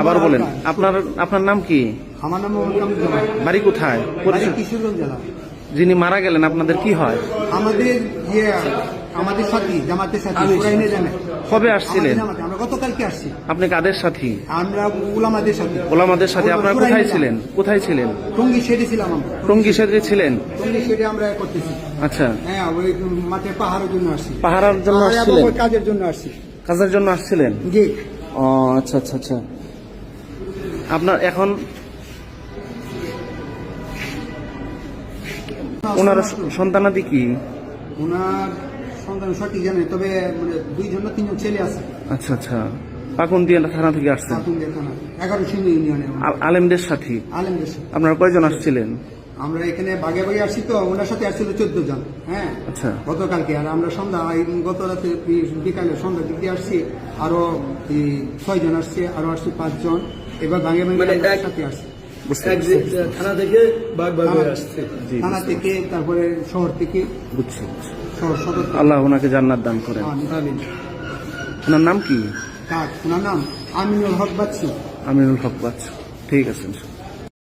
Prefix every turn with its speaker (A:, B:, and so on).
A: আবার বলেন আপনার আপনার নাম কি?
B: আমার নাম
A: বাড়ি কোথায়?
B: কিশোরগঞ্জ জেলা।
A: যিনি মারা গেলেন আপনাদের কি হয়?
B: আমাদের ইয়ে আমাদের সাথী জামাতের সাথী জানে
A: কবে আসছিলেন?
B: আমরা গতকালকে আসছি।
A: আপনি কাদের সাথী?
B: আমরা উলামাদের সাথে।
A: ওলামাদের সাথে। আপনারা কোথায় ছিলেন? কোথায় ছিলেন?
B: টঙ্গি শেডে ছিলাম আমরা।
A: টঙ্গি সাথে ছিলেন?
B: টঙ্গি শেডে আমরা করতেছি।
A: আচ্ছা।
B: হ্যাঁ ওই মাঠে পাহাড়ের জন্য আসছি।
A: পাহারার জন্য আসছিলেন?
B: কাজের জন্য আসছি।
A: কাজের জন্য আসছিলেন?
B: জি।
A: ও আচ্ছা আচ্ছা আচ্ছা। আপনার এখন ওনার সন্তানাদি কি?
B: ওনার সন্তান সঠিক জানে তবে মানে দুইজন না তিনজন ছেলে আছে।
A: আচ্ছা আচ্ছা। থানা থেকে আসছেন?
B: থানা এগারো ইউনিয়নে।
A: আলেমদের সাথী?
B: আলেমদের সাথে।
A: আপনারা কয়জন আসছিলেন?
B: আমরা এখানে আসছি তো ওনার সাথে আসছিল চোদ্দ জন হ্যাঁ?
A: আচ্ছা।
B: গতকালকে আর আমরা সন্ধ্যা গত রাতে বিকালে সন্ধ্যার দিকে আসছি আরও ছয় জন আসছে আরও আসছে পাঁচজন। এবার ভাঙে ভাঙে
C: মানে
B: সাথে আসছি
C: থানা থেকে
B: থানা থেকে তারপরে শহর থেকে
A: বুঝছি আল্লাহ ওনাকে জান্নাত দান করেন।
B: আমিন।
C: আমিন।
A: ওনার নাম কি?
B: ওনার নাম আমিনুল হক বাচ্চু।
A: আমিনুল হক বাচ্চু। ঠিক আছে